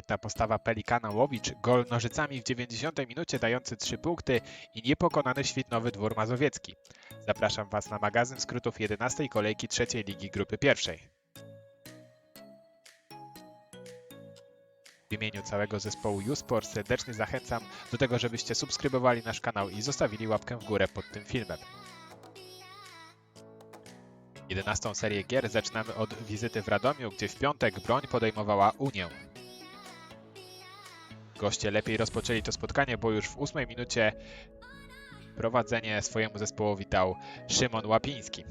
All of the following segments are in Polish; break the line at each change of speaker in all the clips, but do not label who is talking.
Świetna postawa Pelikana Łowicz, gol nożycami w 90 minucie dający 3 punkty i niepokonany Świetnowy Dwór Mazowiecki. Zapraszam Was na magazyn skrótów 11 kolejki trzeciej Ligi Grupy Pierwszej. W imieniu całego zespołu U-Sport serdecznie zachęcam do tego, żebyście subskrybowali nasz kanał i zostawili łapkę w górę pod tym filmem. 11 serię gier zaczynamy od wizyty w Radomiu, gdzie w piątek broń podejmowała Unię. Goście lepiej rozpoczęli to spotkanie, bo już w ósmej minucie prowadzenie swojemu zespołowi dał Szymon Łapiński.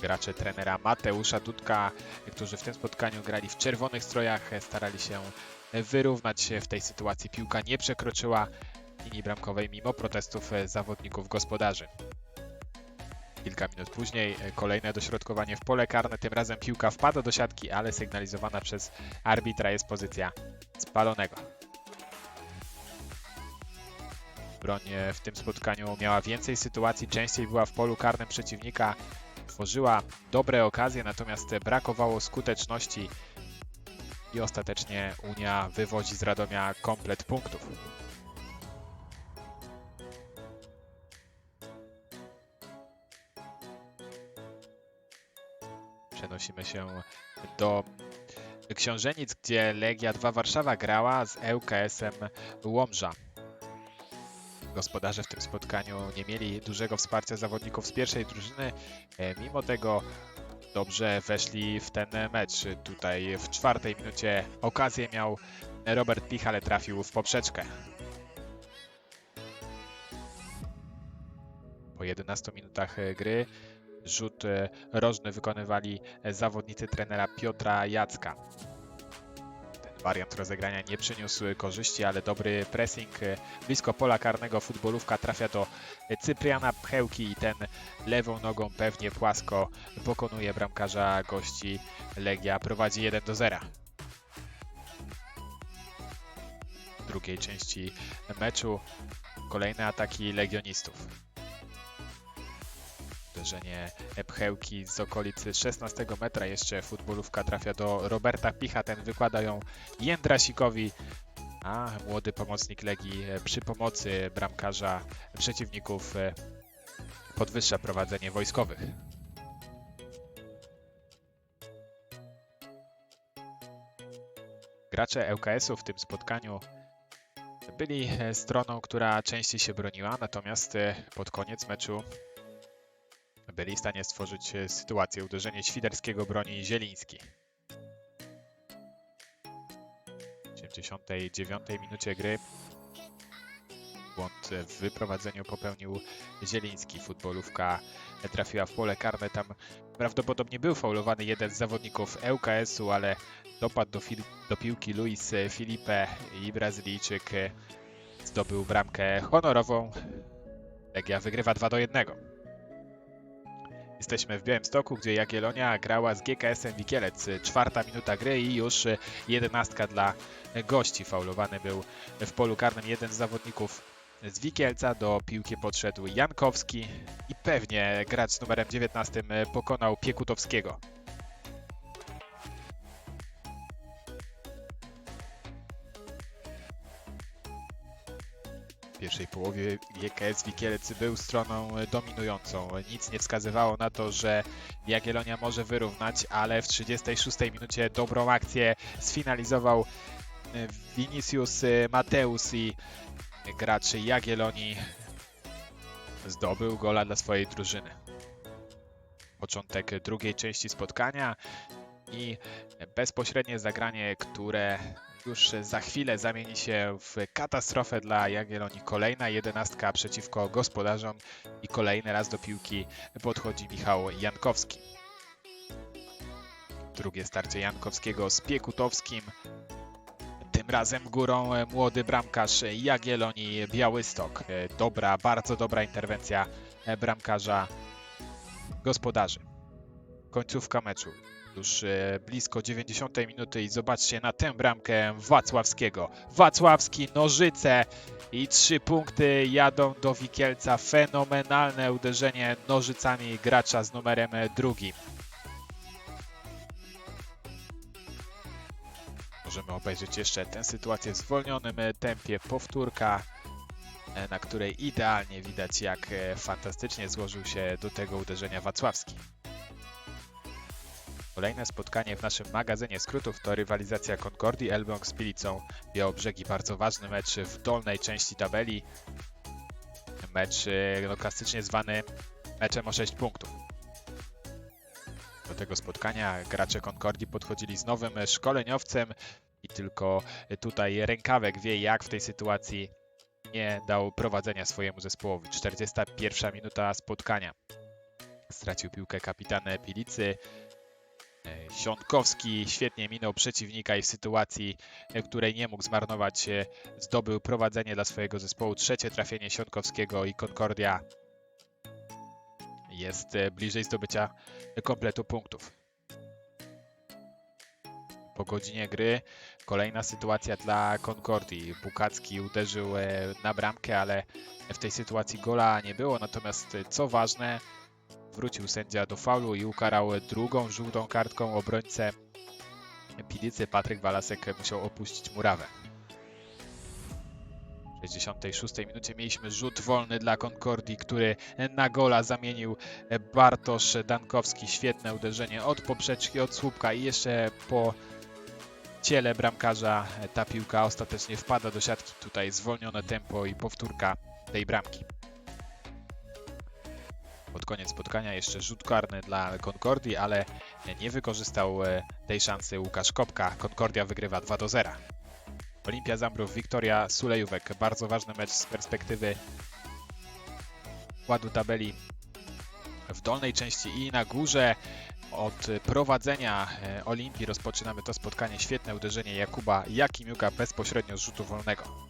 Gracze trenera Mateusza Dudka, którzy w tym spotkaniu grali w czerwonych strojach, starali się wyrównać w tej sytuacji. Piłka nie przekroczyła linii bramkowej mimo protestów zawodników gospodarzy. Kilka minut później e, kolejne dośrodkowanie w pole karne. Tym razem piłka wpada do siatki, ale sygnalizowana przez arbitra jest pozycja spalonego. Broń e, w tym spotkaniu miała więcej sytuacji, częściej była w polu karnym przeciwnika, tworzyła dobre okazje, natomiast brakowało skuteczności i ostatecznie Unia wywozi z Radomia komplet punktów. Przenosimy się do Książenic, gdzie Legia 2 Warszawa grała z ŁKS-em Łomża. Gospodarze w tym spotkaniu nie mieli dużego wsparcia zawodników z pierwszej drużyny, e, mimo tego dobrze weszli w ten mecz. Tutaj w czwartej minucie okazję miał Robert Pich, ale trafił w poprzeczkę. Po 11 minutach e, gry rzut rożny wykonywali e, zawodnicy trenera Piotra Jacka. Ten wariant rozegrania nie przyniósł korzyści, ale dobry pressing e, blisko pola karnego futbolówka trafia do Cypriana Pchełki i ten lewą nogą pewnie płasko pokonuje bramkarza gości Legia, prowadzi 1 do 0. W drugiej części meczu kolejne ataki legionistów uderzenie pchełki z okolicy 16 metra. Jeszcze futbolówka trafia do Roberta Picha, ten wykłada ją Jędrasikowi, a młody pomocnik Legii przy pomocy bramkarza przeciwników e, podwyższa prowadzenie wojskowych. Gracze ŁKS-u w tym spotkaniu byli e, stroną, która częściej się broniła, natomiast e, pod koniec meczu byli w stanie stworzyć e, sytuację uderzenie Świderskiego broni Zieliński. W 79 minucie gry błąd w wyprowadzeniu popełnił Zieliński. Futbolówka trafiła w pole karne. Tam prawdopodobnie był faulowany jeden z zawodników ŁKS-u, ale dopadł do, do piłki Luis Filipe i Brazylijczyk e, zdobył bramkę honorową. Legia wygrywa 2 do 1. Jesteśmy w Białymstoku, gdzie Jagiellonia grała z GKS-em Wikielec. Czwarta minuta gry i już jedenastka dla gości. Faulowany był w polu karnym jeden z zawodników z Wikielca. Do piłki podszedł Jankowski i pewnie gracz z numerem 19 pokonał Piekutowskiego. W pierwszej połowie GKS Wikielec był stroną dominującą. Nic nie wskazywało na to, że Jagiellonia może wyrównać, ale w 36 minucie dobrą akcję sfinalizował e, Vinicius Mateus i gracz Jagiellonii zdobył gola dla swojej drużyny. Początek drugiej części spotkania i bezpośrednie zagranie, które już za chwilę zamieni się w katastrofę dla Jagiellonii. Kolejna jedenastka przeciwko gospodarzom i kolejny raz do piłki podchodzi Michał Jankowski. Drugie starcie Jankowskiego z Piekutowskim. Tym razem górą młody bramkarz Jagiellonii Białystok. Dobra, bardzo dobra interwencja bramkarza gospodarzy. Końcówka meczu już e, blisko 90 minuty i zobaczcie na tę bramkę Wacławskiego. Wacławski, nożyce i trzy punkty jadą do Wikielca. Fenomenalne uderzenie nożycami gracza z numerem drugim. możemy obejrzeć jeszcze tę sytuację w zwolnionym tempie. Powtórka, e, na której idealnie widać, jak e, fantastycznie złożył się do tego uderzenia Wacławski. Kolejne spotkanie w naszym magazynie skrótów to rywalizacja Concordii Elbląg z Pilicą Białobrzegi. Bardzo ważny mecz w dolnej części tabeli. Mecz e, no, klasycznie zwany meczem o 6 punktów. Do tego spotkania gracze Concordii podchodzili z nowym szkoleniowcem i tylko tutaj rękawek wie jak w tej sytuacji nie dał prowadzenia swojemu zespołowi. 41 minuta spotkania. Stracił piłkę kapitan Pilicy. Sionkowski świetnie minął przeciwnika i w sytuacji, e, której nie mógł zmarnować, e, zdobył prowadzenie dla swojego zespołu. Trzecie trafienie Sionkowskiego i Concordia jest e, bliżej zdobycia kompletu punktów. Po godzinie gry kolejna sytuacja dla Concordii. Bukacki uderzył na bramkę, ale w tej sytuacji gola nie było. Natomiast co ważne, wrócił sędzia do faulu i ukarał drugą żółtą kartką obrońcę Pilicy. Patryk Walasek musiał opuścić murawę. W 66 minucie mieliśmy rzut wolny dla Concordii, który na gola zamienił Bartosz Dankowski. Świetne uderzenie od poprzeczki, od słupka i jeszcze po ciele bramkarza ta piłka ostatecznie wpada do siatki. Tutaj zwolnione tempo i powtórka tej bramki. Pod koniec spotkania jeszcze rzut karny dla Concordii, ale nie wykorzystał e, tej szansy Łukasz Kopka. Concordia wygrywa 2 do 0. Olimpia Zambrów, Wiktoria Sulejówek. Bardzo ważny mecz z perspektywy układu tabeli w dolnej części i na górze. Od prowadzenia e, Olimpii rozpoczynamy to spotkanie. Świetne uderzenie Jakuba Jakimiuka bezpośrednio z rzutu wolnego.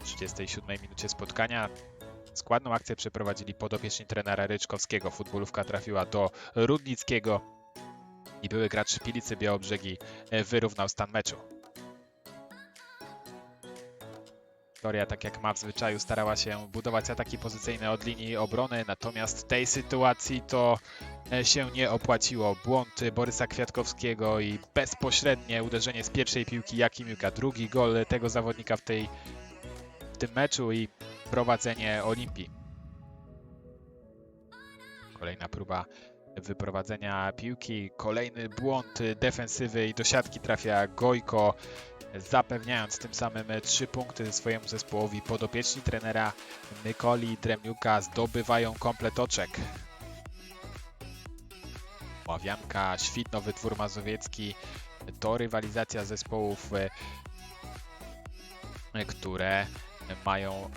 W 37 minucie spotkania składną akcję przeprowadzili podopieczni trenera Ryczkowskiego. Futbolówka trafiła do Rudnickiego i były gracz Pilicy Białobrzegi wyrównał stan meczu. Victoria, tak jak ma w zwyczaju, starała się budować ataki pozycyjne od linii obrony, natomiast w tej sytuacji to e, się nie opłaciło. Błąd Borysa Kwiatkowskiego i bezpośrednie uderzenie z pierwszej piłki Jakimiuka. Drugi gol tego zawodnika w, tej, w tym meczu i prowadzenie Olimpii. Kolejna próba wyprowadzenia piłki, kolejny błąd defensywy i do siatki trafia Gojko, zapewniając tym samym trzy punkty swojemu zespołowi. Podopieczni trenera Mykoli Dremniuka zdobywają komplet oczek. Ławianka, Świt, Nowy Dwór Mazowiecki to rywalizacja zespołów, e, które mają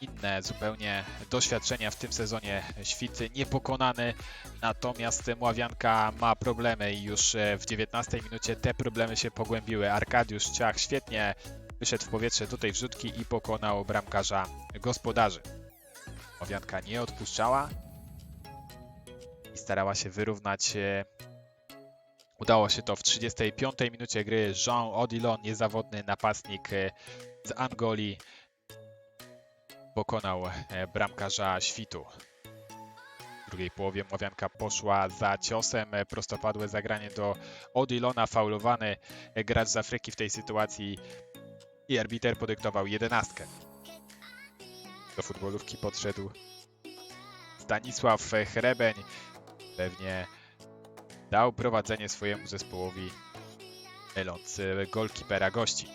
inne zupełnie doświadczenia w tym sezonie. Świt niepokonany, natomiast Mławianka ma problemy i już e, w 19 minucie te problemy się pogłębiły. Arkadiusz Ciach świetnie wyszedł w powietrze tej wrzutki i pokonał bramkarza gospodarzy. Mławianka nie odpuszczała i starała się wyrównać e, Udało się to w 35 minucie gry. Jean Odilon, niezawodny napastnik e, z Angolii, pokonał e, bramkarza Świtu. W drugiej połowie Mławianka poszła za ciosem, e, prostopadłe zagranie do Odilona, faulowany e, gracz z Afryki w tej sytuacji i arbiter podyktował jedenastkę. Do futbolówki podszedł Stanisław Hrebeń. Pewnie dał prowadzenie swojemu zespołowi myląc golkipera gości.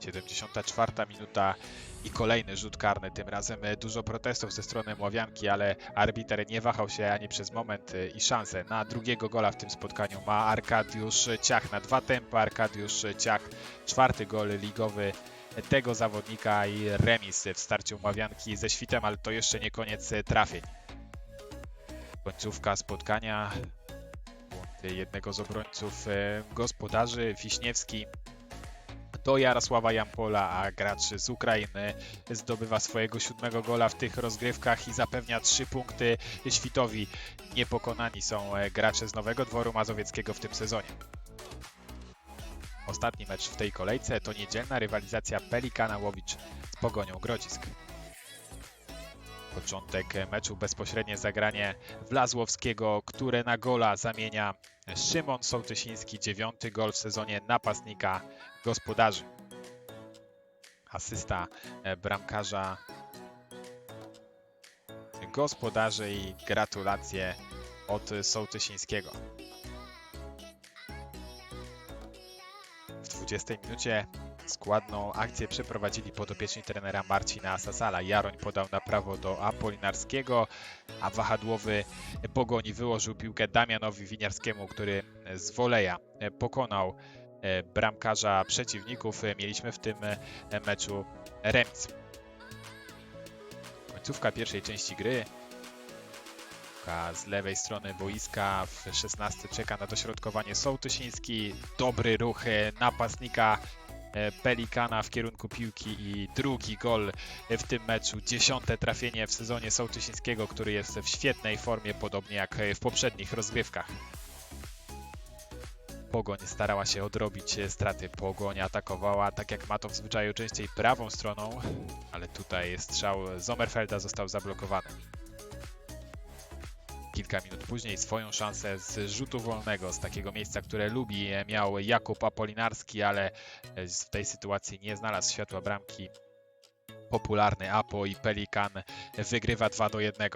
74 minuta i kolejny rzut karny. Tym razem e, dużo protestów ze strony Mławianki, ale arbiter nie wahał się ani przez moment e, i szansę na drugiego gola w tym spotkaniu ma Arkadiusz Ciach na dwa tempa. Arkadiusz Ciach, czwarty gol ligowy tego zawodnika i remis w starciu Mławianki ze Świtem, ale to jeszcze nie koniec e, trafień. Końcówka spotkania. Jednego z obrońców gospodarzy, Wiśniewski do Jarosława Jampola, a gracz z Ukrainy zdobywa swojego siódmego gola w tych rozgrywkach i zapewnia trzy punkty Świtowi. Niepokonani są e, gracze z Nowego Dworu Mazowieckiego w tym sezonie. Ostatni mecz w tej kolejce to niedzielna rywalizacja Pelikana Łowicz z Pogonią Grodzisk. Początek meczu, bezpośrednie zagranie Wlazłowskiego, które na gola zamienia Szymon Sołtysiński, dziewiąty gol w sezonie napastnika gospodarzy. Asysta e, bramkarza gospodarzy i gratulacje od Sołtysińskiego. W 20 minucie składną akcję przeprowadzili podopieczni trenera Marcina Sasala. Jaroń podał na prawo do Apolinarskiego, a wahadłowy Pogoni wyłożył piłkę Damianowi Winiarskiemu, który z woleja pokonał bramkarza przeciwników. Mieliśmy w tym e, meczu remis. Końcówka pierwszej części gry. Z lewej strony boiska w 16 czeka na dośrodkowanie Sołtysiński. Dobry ruch e, napastnika e, Pelikana w kierunku piłki i drugi gol w tym meczu. Dziesiąte trafienie w sezonie Sołtysińskiego, który jest w świetnej formie, podobnie jak w poprzednich rozgrywkach. Pogoń starała się odrobić straty. Pogoń atakowała, tak jak ma to w zwyczaju, częściej prawą stroną, ale tutaj strzał Sommerfelda został zablokowany. Kilka minut później swoją szansę z rzutu wolnego, z takiego miejsca, które lubi, miał Jakub Apolinarski, ale w tej sytuacji nie znalazł światła bramki. Popularny Apo i Pelikan wygrywa 2 do 1.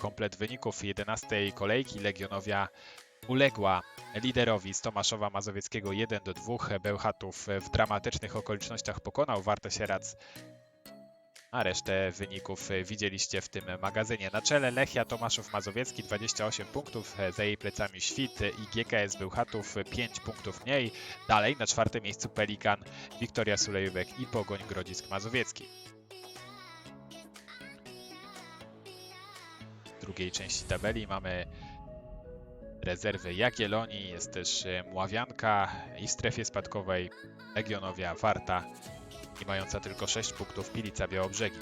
Komplet wyników 11 kolejki Legionowia uległa liderowi z Tomaszowa Mazowieckiego 1 do 2. Bełchatów w dramatycznych okolicznościach pokonał Wartę Sierac a resztę wyników widzieliście w tym magazynie. Na czele Lechia Tomaszów Mazowiecki 28 punktów, za jej plecami Świt i GKS Bełchatów 5 punktów mniej. Dalej na czwartym miejscu Pelikan, Wiktoria Sulejówek i Pogoń Grodzisk Mazowiecki. W drugiej części tabeli mamy rezerwy Jagiellonii, jest też Mławianka i w strefie spadkowej Legionowia Warta i mająca tylko 6 punktów Pilica Białobrzegi.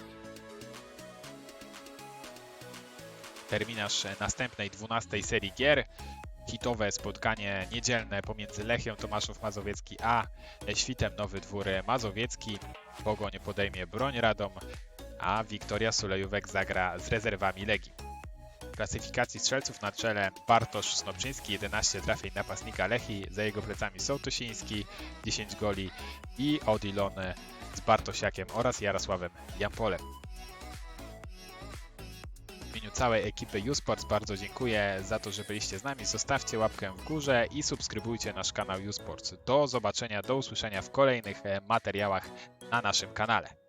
Terminarz następnej 12 serii gier. Hitowe spotkanie niedzielne pomiędzy Lechią Tomaszów Mazowiecki a Świtem Nowy Dwór Mazowiecki. Pogoń podejmie broń Radom, a Wiktoria Sulejówek zagra z rezerwami Legii. Klasyfikacji strzelców na czele Bartosz Snopczyński, 11 trafień napastnika Lechi, za jego plecami Sołtysiński, 10 goli i Odilon z Bartosiakiem oraz Jarosławem Jampolem. W imieniu całej ekipy uSports bardzo dziękuję za to, że byliście z nami. Zostawcie łapkę w górze i subskrybujcie nasz kanał uSports. Do zobaczenia, do usłyszenia w kolejnych materiałach na naszym kanale.